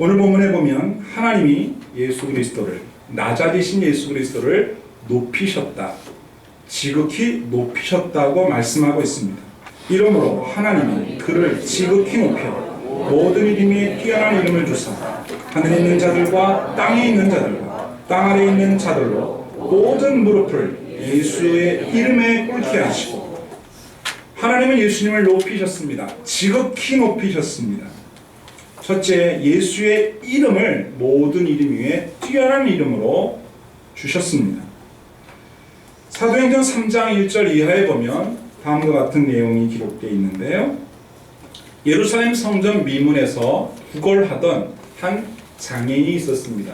오늘 본문에 보면 하나님이 예수 그리스도를 나자리신 예수 그리스도를 높이셨다. 지극히 높이셨다고 말씀하고 있습니다. 이러므로 하나님이 그를 지극히 높여 모든 이름 위에 뛰어난 이름을 주사 하늘에 있는 자들과 땅에 있는 자들과 땅 아래에 있는 자들로 모든 무릎을 예수의 이름에 꿇게 하시고 하나님은 예수님을 높이셨습니다. 지극히 높이셨습니다. 첫째, 예수의 이름을 모든 이름 위에 뛰어난 이름으로 주셨습니다. 사도행전 3장 1절 이하에 보면 다음과 같은 내용이 기록되어 있는데요. 예루살렘 성전 미문에서 구걸하던 한 장애인이 있었습니다.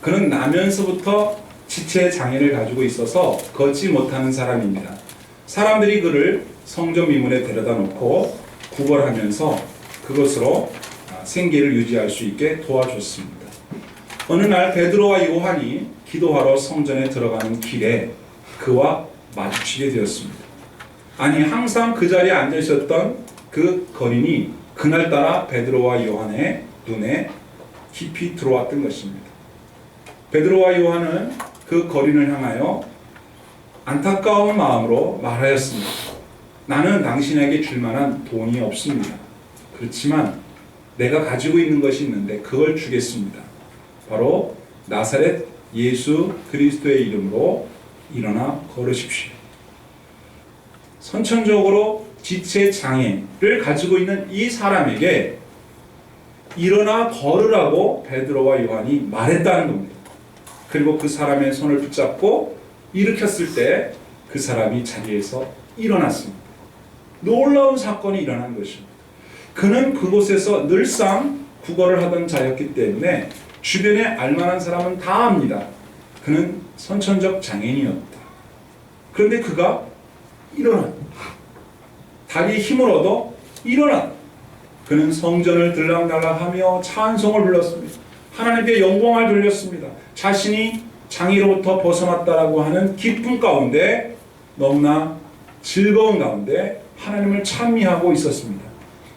그는 나면서부터 지체 장애를 가지고 있어서 걷지 못하는 사람입니다. 사람들이 그를 성전 미문에 데려다 놓고 구걸하면서 그것으로 아, 생계를 유지할 수 있게 도와줬습니다. 어느 날 베드로와 요한이 기도하러 성전에 들어가는 길에 그와 마주치게 되었습니다. 아니 항상 그 자리에 앉아 있었던 그 거린이 그날따라 베드로와 요한의 눈에 깊이 들어왔던 것입니다. 베드로와 요한은 그 거린을 향하여 안타까운 마음으로 말하였습니다. 나는 당신에게 줄 만한 돈이 없습니다. 그렇지만 내가 가지고 있는 것이 있는데 그걸 주겠습니다. 바로 나사렛 예수 그리스도의 이름으로 일어나 걸으십시오. 선천적으로 지체 장애를 가지고 있는 이 사람에게 일어나 걸으라고 베드로와 요한이 말했다는 겁니다. 그리고 그 사람의 손을 붙잡고 일으켰을 때 그 사람이 자리에서 일어났습니다. 놀라운 사건이 일어난 것입니다. 그는 그곳에서 늘상 구걸을 하던 자였기 때문에 주변에 알만한 사람은 다 압니다. 그는 선천적 장애인이었다. 그런데 그가 일어났다. 다리에 힘을 얻어 일어났다. 그는 성전을 들락날락하며 찬송을 불렀습니다. 하나님께 영광을 돌렸습니다. 자신이 장애로부터 벗어났다라고 하는 기쁨 가운데 너무나 즐거운 가운데 하나님을 찬미하고 있었습니다.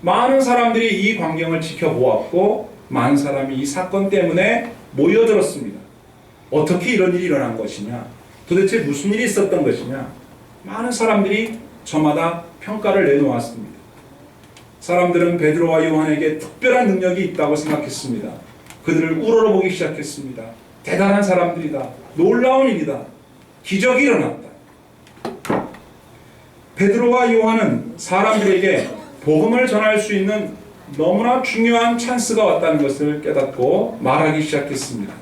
많은 사람들이 이 광경을 지켜보았고 많은 사람이 이 사건 때문에 모여들었습니다. 어떻게 이런 일이 일어난 것이냐? 도대체 무슨 일이 있었던 것이냐? 많은 사람들이 저마다 평가를 내놓았습니다. 사람들은 베드로와 요한에게 특별한 능력이 있다고 생각했습니다. 그들을 우러러보기 시작했습니다. 대단한 사람들이다. 놀라운 일이다. 기적이 일어났다. 베드로와 요한은 사람들에게 복음을 전할 수 있는 너무나 중요한 찬스가 왔다는 것을 깨닫고 말하기 시작했습니다.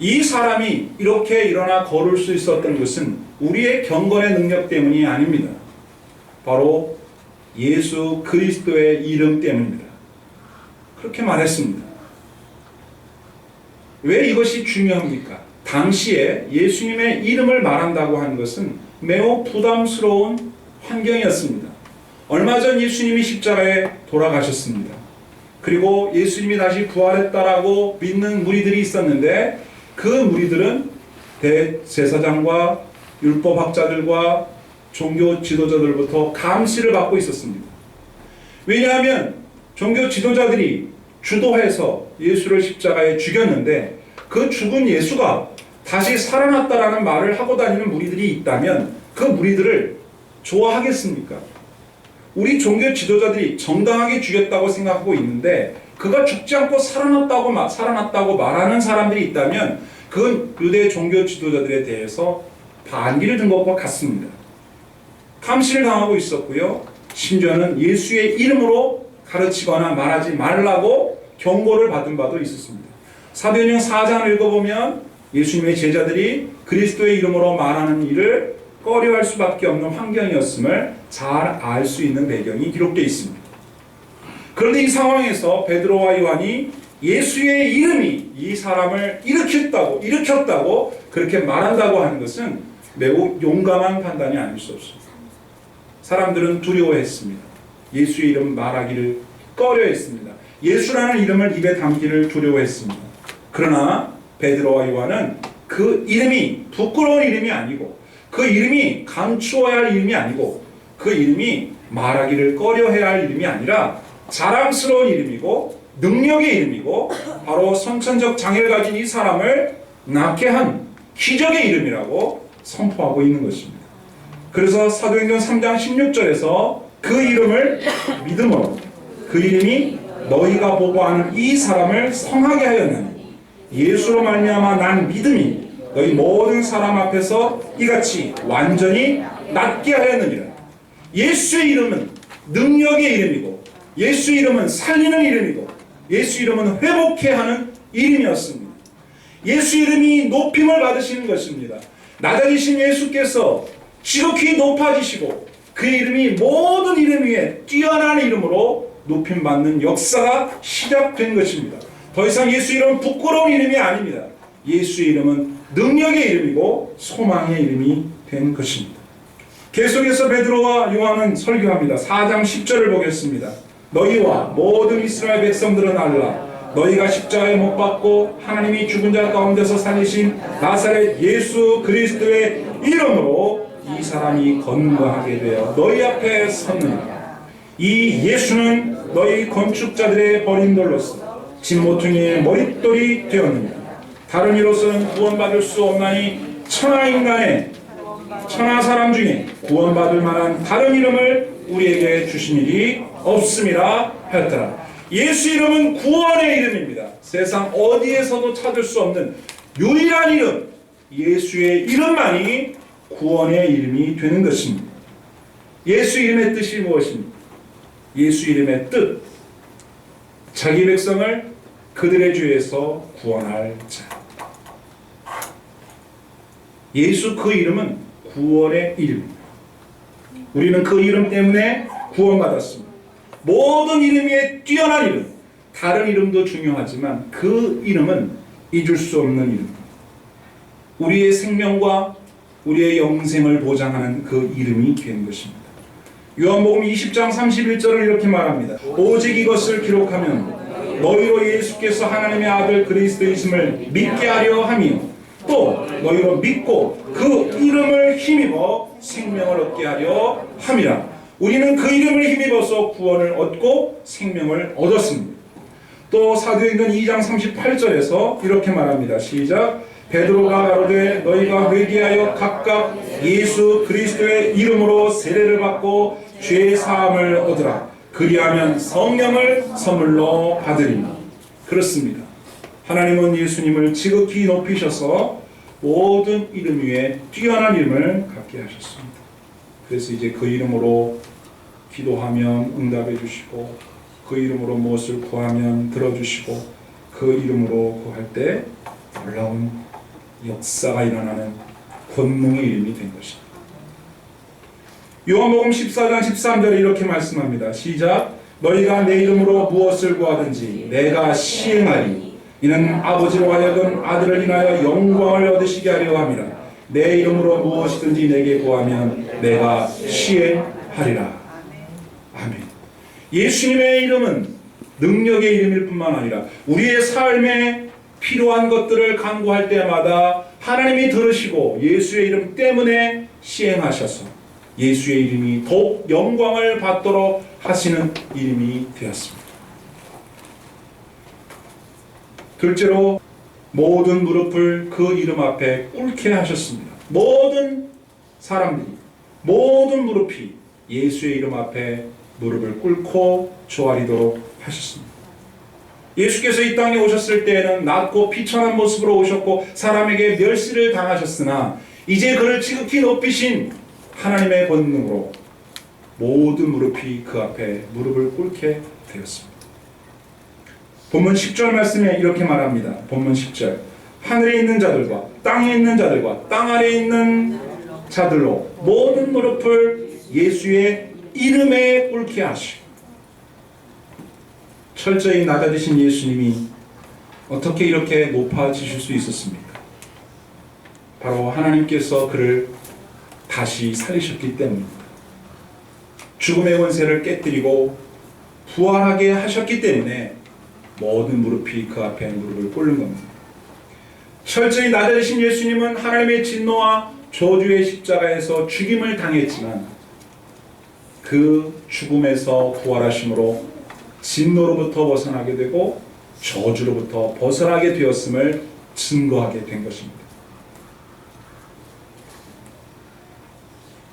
이 사람이 이렇게 일어나 걸을 수 있었던 것은 우리의 경건의 능력 때문이 아닙니다. 바로 예수 그리스도의 이름 때문입니다. 그렇게 말했습니다. 왜 이것이 중요합니까? 당시에 예수님의 이름을 말한다고 하는 것은 매우 부담스러운 환경이었습니다. 얼마 전 예수님이 십자가에 돌아가셨습니다. 그리고 예수님이 다시 부활했다라고 믿는 무리들이 있었는데 그 무리들은 대제사장과 율법학자들과 종교 지도자들부터 감시를 받고 있었습니다. 왜냐하면 종교 지도자들이 주도해서 예수를 십자가에 죽였는데 그 죽은 예수가 다시 살아났다라는 말을 하고 다니는 무리들이 있다면 그 무리들을 좋아하겠습니까? 우리 종교 지도자들이 정당하게 죽였다고 생각하고 있는데 그가 죽지 않고 살아났다고 마- 살아났다고 말하는 사람들이 있다면 그건 유대 종교 지도자들에 대해서 반기를 든 것과 같습니다. 감시를 당하고 있었고요. 심지어는 예수의 이름으로 가르치거나 말하지 말라고 경고를 받은 바도 있었습니다. 사도행전 4장을 읽어보면 예수님의 제자들이 그리스도의 이름으로 말하는 일을 꺼려할 수밖에 없는 환경이었음을 잘 알 수 있는 배경이 기록되어 있습니다. 그런데 이 상황에서 베드로와 요한이 예수의 이름이 이 사람을 일으켰다고 일으켰다고 그렇게 말한다고 하는 것은 매우 용감한 판단이 아닐 수 없습니다. 사람들은 두려워했습니다. 예수의 이름 말하기를 꺼려했습니다. 예수라는 이름을 입에 담기를 두려워했습니다. 그러나 베드로와 요한은 그 이름이 부끄러운 이름이 아니고 그 이름이 감추어야 할 이름이 아니고 그 이름이 말하기를 꺼려해야 할 이름이 아니라 자랑스러운 이름이고 능력의 이름이고 바로 선천적 장애를 가진 이 사람을 낫게 한 기적의 이름이라고 선포하고 있는 것입니다. 그래서 사도행전 3장 16절에서 그 이름을 믿음으로 그 이름이 너희가 보고하는 이 사람을 성하게 하였느니 예수로 말미암아 난 믿음이 너희 모든 사람 앞에서 이같이 완전히 낫게 하였느니라. 예수의 이름은 능력의 이름이고 예수 이름은 살리는 이름이고 예수 이름은 회복케 하는 이름이었습니다. 예수 이름이 높임을 받으시는 것입니다. 나다리신 예수께서 지극히 높아지시고 그 이름이 모든 이름 위에 뛰어난 이름으로 높임 받는 역사가 시작된 것입니다. 더 이상 예수 이름은 부끄러운 이름이 아닙니다. 예수 이름은 능력의 이름이고 소망의 이름이 된 것입니다. 계속해서 베드로와 요한은 설교합니다. 4장 10절을 보겠습니다. 너희와 모든 이스라엘 백성들은 알라. 너희가 십자가에 못 박고 하나님이 죽은 자 가운데서 살리신 나사렛 예수 그리스도의 이름으로 이 사람이 건강하게 되어 너희 앞에 섰느니라. 이 예수는 너희 건축자들의 버림돌로서 진모퉁이의 머릿돌이 되었느니라. 다른 이로서는 구원받을 수 없나니 천하 인간의 천하 사람 중에 구원받을 만한 다른 이름을 우리에게 주신 일이 없음이라 하였더라. 예수 이름은 구원의 이름입니다. 세상 어디에서도 찾을 수 없는 유일한 이름, 예수의 이름만이 구원의 이름이 되는 것입니다. 예수 이름의 뜻이 무엇입니까? 예수 이름의 뜻, 자기 백성을 그들의 죄에서 구원할 자. 예수 그 이름은 구원의 이름입니다. 우리는 그 이름 때문에 구원받았습니다. 모든 이름 위에 뛰어난 이름, 다른 이름도 중요하지만 그 이름은 잊을 수 없는 이름. 우리의 생명과 우리의 영생을 보장하는 그 이름이 된 것입니다. 요한복음 20장 31절을 이렇게 말합니다. 오직 이것을 기록하면 너희로 예수께서 하나님의 아들 그리스도이심을 믿게 하려 함이요 또 너희로 믿고 그 이름을 힘입어 생명을 얻게 하려 함이라. 우리는 그 이름을 힘입어서 구원을 얻고 생명을 얻었습니다. 또 사도행전 2장 38절에서 이렇게 말합니다. 시작. 베드로가 가로되 너희가 회개하여 각각 예수 그리스도의 이름으로 세례를 받고 죄 사함을 얻으라. 그리하면 성령을 선물로 받으리니. 그렇습니다. 하나님은 예수님을 지극히 높이셔서 모든 이름 위에 뛰어난 이름을 갖게 하셨습니다. 그래서 이제 그 이름으로 기도하면 응답해 주시고 그 이름으로 무엇을 구하면 들어주시고 그 이름으로 구할 때 놀라운 역사가 일어나는 권능의 이름이 된 것입니다. 요한복음 14장 13절에 이렇게 말씀합니다. 시작 너희가 내 이름으로 무엇을 구하든지 내가 시행하리 이는 아버지로 하여금 아들을 인하여 영광을 얻으시게 하려 함이라 내 이름으로 무엇이든지 내게 구하면 내가 시행하리라. 아멘. 예수님의 이름은 능력의 이름일 뿐만 아니라 우리의 삶에 필요한 것들을 간구할 때마다 하나님이 들으시고 예수의 이름 때문에 시행하셔서 예수의 이름이 더욱 영광을 받도록 하시는 이름이 되었습니다. 둘째로 모든 무릎을 그 이름 앞에 꿇게 하셨습니다. 모든 사람들이 모든 무릎이 예수의 이름 앞에 무릎을 꿇고 조아리도록 하셨습니다. 예수께서 이 땅에 오셨을 때에는 낮고 피천한 모습으로 오셨고 사람에게 멸시를 당하셨으나 이제 그를 지극히 높이신 하나님의 권능으로 모든 무릎이 그 앞에 무릎을 꿇게 되었습니다. 본문 10절 말씀에 이렇게 말합니다. 본문 10절. 하늘에 있는 자들과 땅에 있는 자들과 땅 아래에 있는 자들로 모든 무릎을 예수의 이름에 꿇게 하시고 철저히 낮아지신 예수님이 어떻게 이렇게 높아지실 수 있었습니까? 바로 하나님께서 그를 다시 살리셨기 때문입니다. 죽음의 권세를 깨뜨리고 부활하게 하셨기 때문에 모든 무릎이 그 앞에 무릎을 꿇는 겁니다. 철저히 낮아지신 예수님은 하나님의 진노와 저주의 십자가에서 죽임을 당했지만 그 죽음에서 부활하심으로 진노로부터 벗어나게 되고 저주로부터 벗어나게 되었음을 증거하게 된 것입니다.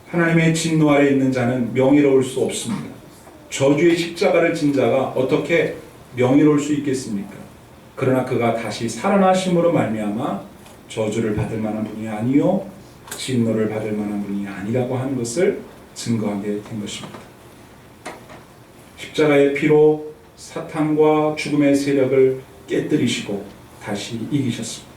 하나님의 진노 아래 있는 자는 명예로울 수 없습니다. 저주의 십자가를 진 자가 어떻게 명예로울 수 있겠습니까? 그러나 그가 다시 살아나심으로 말미암아 저주를 받을 만한 분이 아니요 진노를 받을 만한 분이 아니라고 하는 것을 증거하게 된 것입니다. 십자가의 피로 사탄과 죽음의 세력을 깨뜨리시고 다시 이기셨습니다.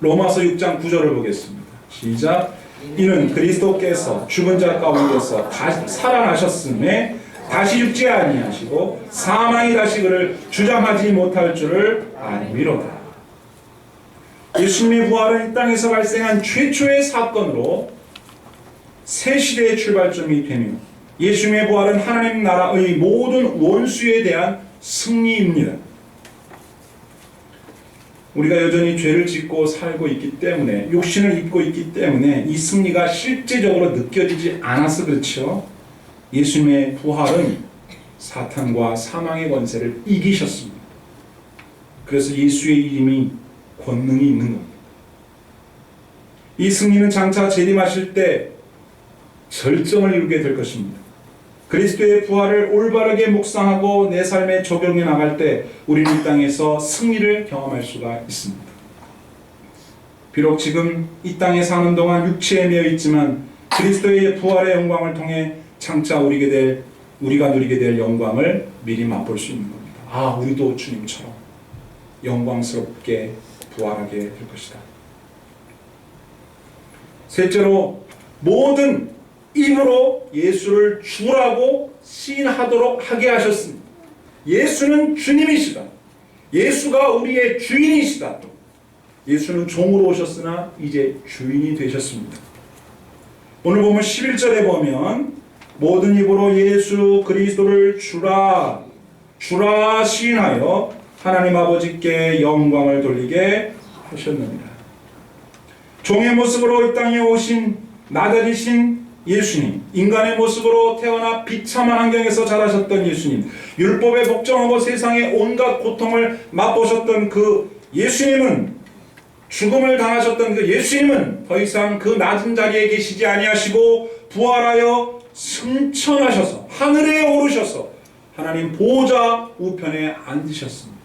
로마서 6장 9절을 보겠습니다. 시작. 이는 그리스도께서 죽은 자 가운데서 다시 살아나셨음에 다시 죽지 아니하시고 사망이 다시 그를 주장하지 못할 줄을 알미로다. 예수님의 부활은 이 땅에서 발생한 최초의 사건으로 새 시대의 출발점이 되며 예수님의 부활은 하나님 나라의 모든 원수에 대한 승리입니다. 우리가 여전히 죄를 짓고 살고 있기 때문에 욕심을 입고 있기 때문에 이 승리가 실제적으로 느껴지지 않아서 그렇죠. 예수님의 부활은 사탄과 사망의 권세를 이기셨습니다. 그래서 예수의 이름이 권능이 있는 겁니다. 이 승리는 장차 재림하실 때 절정을 이루게 될 것입니다. 그리스도의 부활을 올바르게 묵상하고 내 삶에 적용해 나갈 때 우리는 이 땅에서 승리를 경험할 수가 있습니다. 비록 지금 이 땅에 사는 동안 육체에 매여 있지만 그리스도의 부활의 영광을 통해 장차 우리게 될 우리가 누리게 될 영광을 미리 맛볼 수 있는 겁니다. 아, 우리도 주님처럼 영광스럽게 부활하게 될 것이다. 셋째로 모든 입으로 예수를 주라고 시인하도록 하게 하셨습니다. 예수는 주님이시다. 예수가 우리의 주인이시다. 예수는 종으로 오셨으나 이제 주인이 되셨습니다. 오늘 보면 11절에 보면 모든 입으로 예수 그리스도를 주라 주라 시인하여 하나님 아버지께 영광을 돌리게 하셨느니라. 종의 모습으로 이 땅에 오신 낮아지신 예수님, 인간의 모습으로 태어나 비참한 환경에서 자라셨던 예수님, 율법에 복종하고 세상의 온갖 고통을 맛보셨던 그 예수님은 죽음을 당하셨던 그 예수님은 더 이상 그 낮은 자리에 계시지 아니하시고 부활하여 승천하셔서 하늘에 오르셔서 하나님 보좌 우편에 앉으셨습니다.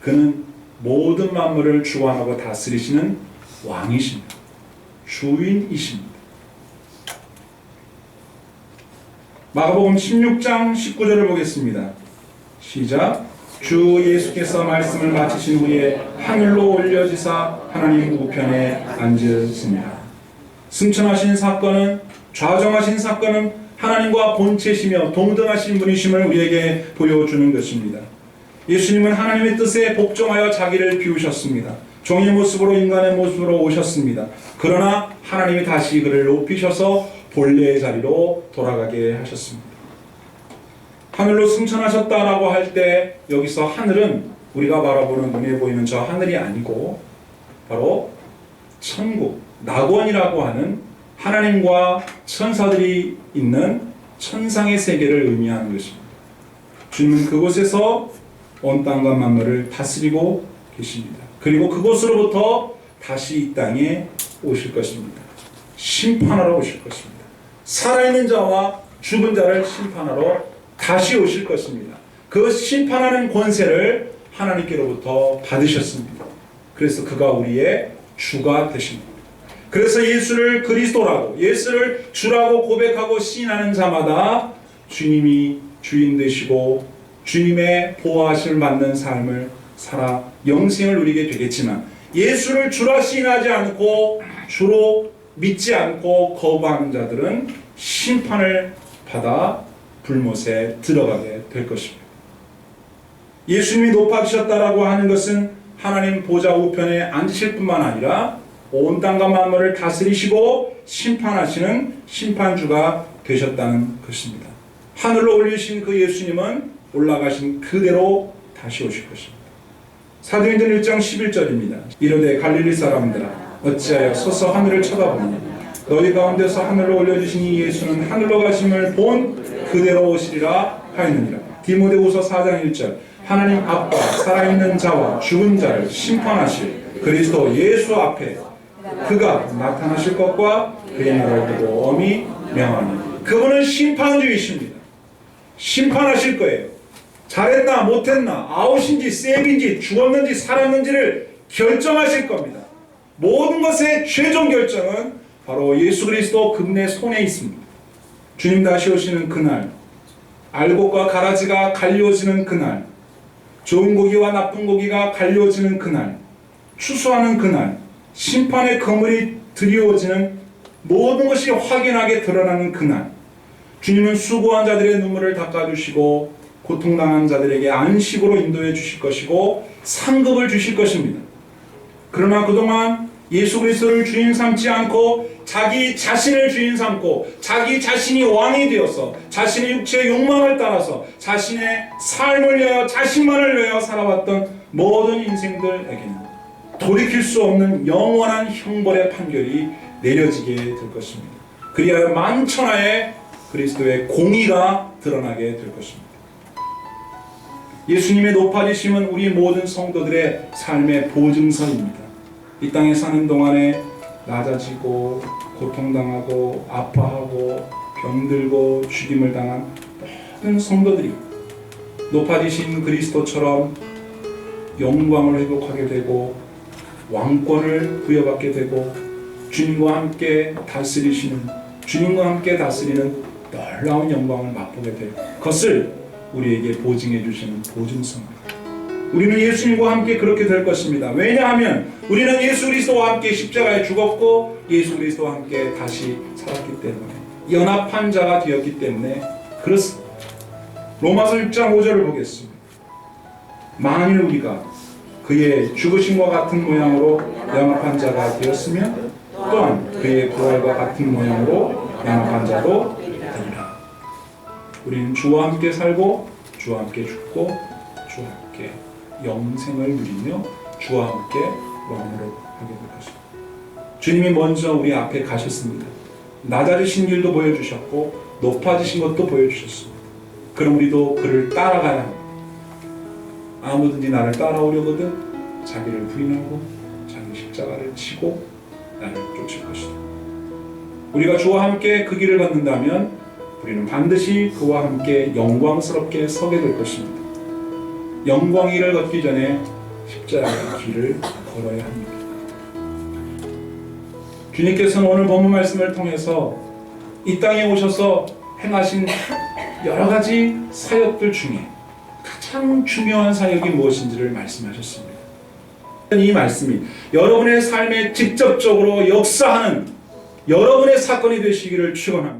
그는 모든 만물을 주관하고 다스리시는 왕이십니다. 주인이십니다. 마가복음 16장 19절을 보겠습니다. 시작. 주 예수께서 말씀을 마치신 후에 하늘로 올려지사 하나님 우편에 앉으십니다. 승천하신 사건은 좌정하신 사건은 하나님과 본체시며 동등하신 분이심을 우리에게 보여주는 것입니다. 예수님은 하나님의 뜻에 복종하여 자기를 비우셨습니다. 종의 모습으로 인간의 모습으로 오셨습니다. 그러나 하나님이 다시 그를 높이셔서 본래의 자리로 돌아가게 하셨습니다. 하늘로 승천하셨다라고 할 때 여기서 하늘은 우리가 바라보는 눈에 보이는 저 하늘이 아니고 바로 천국, 낙원이라고 하는 하나님과 천사들이 있는 천상의 세계를 의미하는 것입니다. 주님은 그곳에서 온 땅과 만물을 다스리고 계십니다. 그리고 그곳으로부터 다시 이 땅에 오실 것입니다. 심판하러 오실 것입니다. 살아있는 자와 죽은 자를 심판하러 다시 오실 것입니다. 그 심판하는 권세를 하나님께로부터 받으셨습니다. 그래서 그가 우리의 주가 되십니다. 그래서 예수를 그리스도라고 예수를 주라고 고백하고 시인하는 자마다 주님이 주인 되시고 주님의 보호하심을 받는 삶을 살아 영생을 누리게 되겠지만 예수를 주라 시인하지 않고 주로 믿지 않고 거부하는 자들은 심판을 받아 불못에 들어가게 될 것입니다. 예수님이 높아지셨다라고 하는 것은 하나님 보좌 우편에 앉으실 뿐만 아니라 온 땅과 만물을 다스리시고 심판하시는 심판주가 되셨다는 것입니다. 하늘로 올리신 그 예수님은 올라가신 그대로 다시 오실 것입니다. 사도행전 1장 11절입니다. 이르되 갈릴리 사람들아 어찌하여 서서 하늘을 쳐다보니 너희 가운데서 하늘로 올려주신 이 예수는 하늘로 가심을 본 그대로 오시리라 하였느니라. 디모데후서 4장 1절 하나님 아빠 살아있는 자와 죽은 자를 심판하실 그리스도 예수 앞에 그가 나타나실 것과 그의 나라를 두고 엄히 명하니 그분은 심판주이십니다. 심판하실 거예요. 잘했나 못했나 아웃인지 세빈지 죽었는지 살았는지를 결정하실 겁니다. 모든 것의 최종 결정은 바로 예수 그리스도 그분의 손에 있습니다. 주님 다시 오시는 그날 알곡과 가라지가 갈려지는 그날 좋은 고기와 나쁜 고기가 갈려지는 그날 추수하는 그날 심판의 거물이 드리워지는 모든 것이 확연하게 드러나는 그날 주님은 수고한 자들의 눈물을 닦아주시고 고통당한 자들에게 안식으로 인도해 주실 것이고 상급을 주실 것입니다. 그러나 그동안 예수 그리스도를 주인 삼지 않고 자기 자신을 주인 삼고 자기 자신이 왕이 되어서 자신의 육체의 욕망을 따라서 자신의 삶을 위하여 자신만을 위하여 살아왔던 모든 인생들에게는 돌이킬 수 없는 영원한 형벌의 판결이 내려지게 될 것입니다. 그리하여 만천하에 그리스도의 공의가 드러나게 될 것입니다. 예수님의 높아지심은 우리 모든 성도들의 삶의 보증선입니다. 이 땅에 사는 동안에 낮아지고 고통당하고 아파하고 병들고 죽임을 당한 모든 성도들이 높아지신 그리스도처럼 영광을 회복하게 되고 왕권을 부여받게 되고 주님과 함께 다스리시는 주님과 함께 다스리는 놀라운 영광을 맛보게 될 것을 우리에게 보증해 주시는 보증성입니다. 우리는 예수님과 함께 그렇게 될 것입니다. 왜냐하면 우리는 예수 그리스도와 함께 십자가에 죽었고 예수 그리스도와 함께 다시 살았기 때문에 연합한 자가 되었기 때문에 그렇습니다. 로마서 6장 5절을 보겠습니다. 만일 우리가 그의 죽으심과 같은 모양으로 연합한 자가 되었으면 또한 그의 부활과 같은 모양으로 연합한 자도 되리라. 우리는 주와 함께 살고 주와 함께 죽고 주와 함께 영생을 누리며 주와 함께 왕으로 하게 될 것입니다. 주님이 먼저 우리 앞에 가셨습니다. 낮아지신 길도 보여주셨고 높아지신 것도 보여주셨습니다. 그럼 우리도 그를 따라가야 합니다. 아무든지 나를 따라오려거든 자기를 부인하고 자기 십자가를 치고 나를 쫓을 것이다. 우리가 주와 함께 그 길을 걷는다면 우리는 반드시 그와 함께 영광스럽게 서게 될 것입니다. 영광의 길을 걷기 전에 십자가의 길을 걸어야 합니다. 주님께서는 오늘 본문 말씀을 통해서 이 땅에 오셔서 행하신 여러 가지 사역들 중에 가장 중요한 사역이 무엇인지를 말씀하셨습니다. 이 말씀이 여러분의 삶에 직접적으로 역사하는 여러분의 사건이 되시기를 축원합니다.